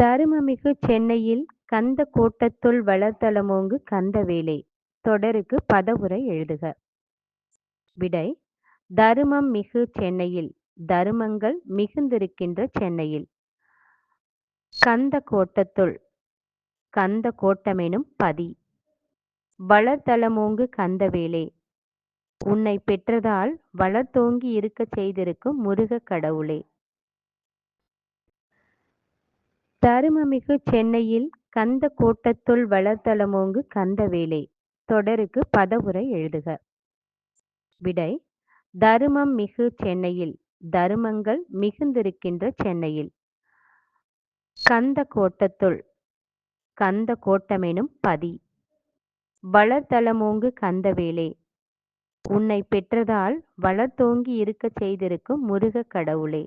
தருமமிகு சென்னையில் கந்த கோட்டத்துள் வளர்தலமோங்கு கந்தவேலே தொடருக்கு பதவுரை எழுதுக. விடை தருமம் மிகு சென்னையில் தருமங்கள் மிகுந்திருக்கின்ற சென்னையில். கந்த கோட்டத்துள் கந்த கோட்டமெனும் பதி. வளர்தலமோங்கு கந்தவேலே உன்னை பெற்றதால் வளர்த்தோங்கி இருக்கச் செய்திருக்கும் முருகக் கடவுளே. தருமமிகு சென்னையில் கந்த கோட்டத்துள் வளர்தலமோங்கு கந்தவேலே தொடருக்கு பதவுரை எழுதுக. விடை தருமம் மிகு சென்னையில் தருமங்கள் மிகுந்திருக்கின்ற சென்னையில். கந்த கோட்டத்துள் கந்த கோட்டமெனும் பதி. வளர்தலமோங்கு கந்தவேலே உன்னை பெற்றதால் வளர்த்தோங்கி இருக்கச் செய்திருக்கும் முருகக் கடவுளே.